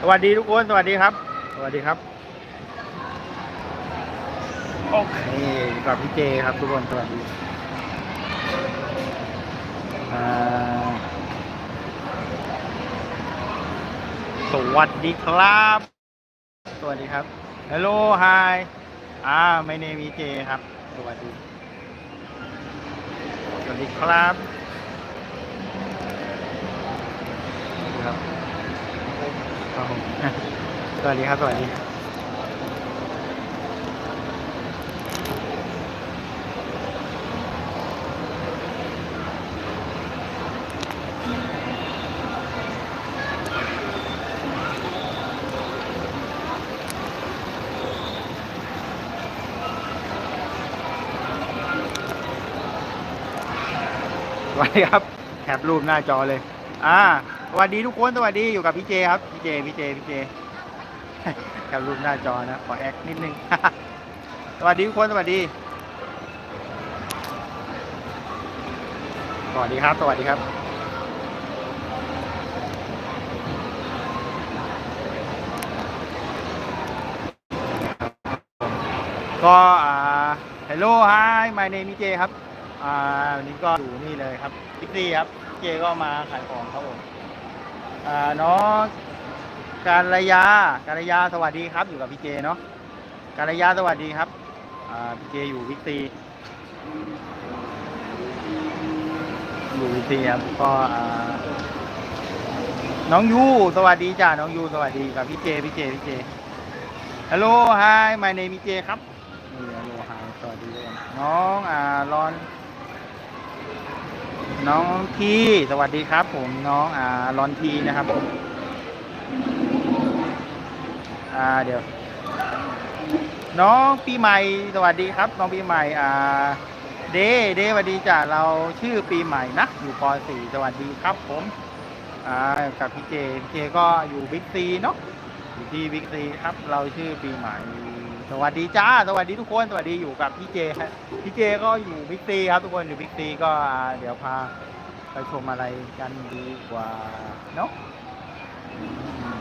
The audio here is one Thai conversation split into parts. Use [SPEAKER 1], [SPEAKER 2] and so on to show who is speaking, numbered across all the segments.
[SPEAKER 1] สวัสดีทุกคน สวัสดีครับ สวัสดีครับโอเคกับพี่เจครับทุกคนสวัสดีสวัสดีครับ สวัสดีครับ Hello Hi อ่าไม่เนมีเจครับ สวัสดี สวัสดีครับ ครับครับผมสวัสดีครับ สวัสดีสวัสดีครับแคปรูปหน้าจอเลย อ่า สวัสดีทุกคนสวัสดีอยู่กับพี่เจครับพี่เจพี่เจพี่เจแคปรูปหน้าจอนะขอแอคนิดนึงสวัสดีทุกคนสวัสดี สวัสดีครับ สวัสดีครับ ก็อ่า hello hi my name is J ครับ อ่าวันนี้ก็อยู่นี่เลยครับบิ๊กซีครับ เจก็มาขายของครับผม น้องการยาการยาสวัสดีครับ อยู่กับพี่เจเนาะการยาสวัสดีครับอ่าพี่เจอยู่บิ๊กซีอยู่บิ๊กซีครับก็อ่าน้องยูสวัสดีจ้าน้องยูสวัสดีกับพี่เจพี่เจพี่เจ Hello hi my name is J ครับนี่ Hello hi สวัสดีทุกคนน้องอ่ารอน น้องทีสวัสดีครับ ผมน้องอ่ารอนทีนะครับผมอ่าเดี๋ยว น้องปีใหม่สวัสดีครับ น้องปีใหม่อ่าเดเดสวัสดีจ้ะเราชื่อปีใหม่นะอยู่ป .4 สวัสดีครับ ผมอ่ากับพี่เจพี่เจก็อยู่บิ๊กซีเนาะอยู่ที่บิ๊กซีครับ เราชื่อปีใหม่ สวัสดีจ้า สวัสดีทุกคน สวัสดีอยู่กับพี่เจฮะพี่เจก็อยู่บิ๊กซีครับทุกคนอยู่บิ๊กซีก็เดี๋ยวพาไปชมอะไรกันดีกว่าเนาะ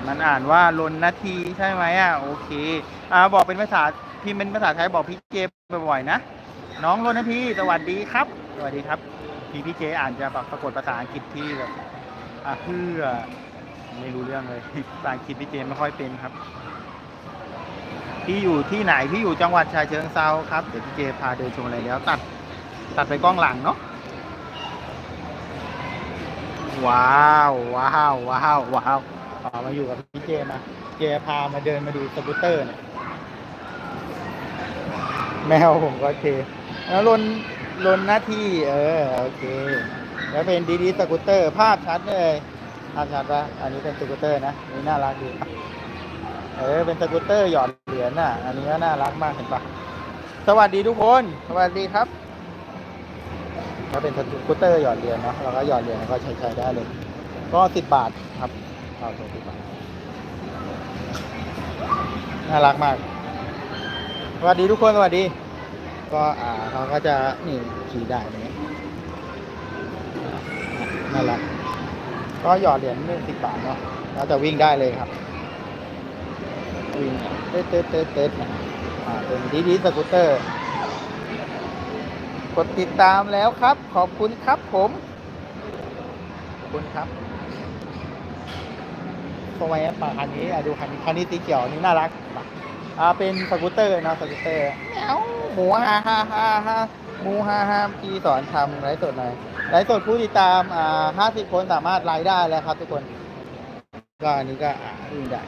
[SPEAKER 1] มันอ่านว่าลนนาทีใช่ไหมอะโอเคอ่าบอกเป็นภาษาพิมพ์เป็นภาษาไทยบอกพี่เจบ่อยๆนะน้องลนนาทีสวัสดีครับ สวัสดีครับพี่พี่เจอ่านจะปรากฏภาษาอังกฤษที่แบบอ่าเพื่อไม่รู้เรื่องเลยภาษาอังกฤษพี่เจไม่ค่อยเป็นครับ พี่อยู่ที่ไหนพี่อยู่จังหวัดชายเชิงเซาครับ เดี๋ยวพี่เจพาเดินชมอะไรแล้วตัดตัดไปกล้องหลังเนาะว้าวว้าวว้าวว้าวอ๋อมาอยู่กับพี่เจมาเจพามาเดินมาดูสกูตเตอร์เนี่ยแมวผมก็โอเคแล้วลนลนหน้าที่ เออโอเค แล้วเป็นดีดีสกูตเตอร์ ภาพชัดเลยภาพชัดปะอันนี้เป็นสกูตเตอร์นะนี่น่ารักดี เออ เป็นสกูตเตอร์หยอดเหรียญน่ะ อันนี้ก็น่ารักมากเห็นปะสวัสดีทุกคน สวัสดีครับก็เป็นสกูตเตอร์หยอดเหรียญเนาะเราก็หยอดเหรียญแล้วก็ใช้ใช้ได้เลย ก็สิบบาทครับเอาตัวสิบบาท น่ารักมาก สวัสดีทุกคน สวัสดี ก็อ่าเขาก็จะนี่ขี่ได้ตรงนี้น่ารักก็หยอดเหรียญเรื่องสิบบาทเนาะเราจะวิ่งได้เลยครับ วิ่งเต๊ดเต๊ดเต๊ดเต๊ดอ่าเป็นดีดีสกูตเตอร์ กดติดตามแล้วครับ ขอบคุณครับผมขอบคุณครับทำไมอะป่าคันนี้อะดูคันนี้คันนี้สีเขียวนี่น่ารักอ่าเป็นสกูตเตอร์นะสกูตเตอร์แมวหมูฮ่าฮ่าฮ่าฮ่าหมูฮ่าฮ่าพี่สอนทำไลฟ์สดหน่อยไลฟ์สดผู้ติดตามอ่าห้าสิบคนสามารถไลฟ์ได้แล้วครับทุกคน ก็อันนี้ก็อ่าวิ่งได้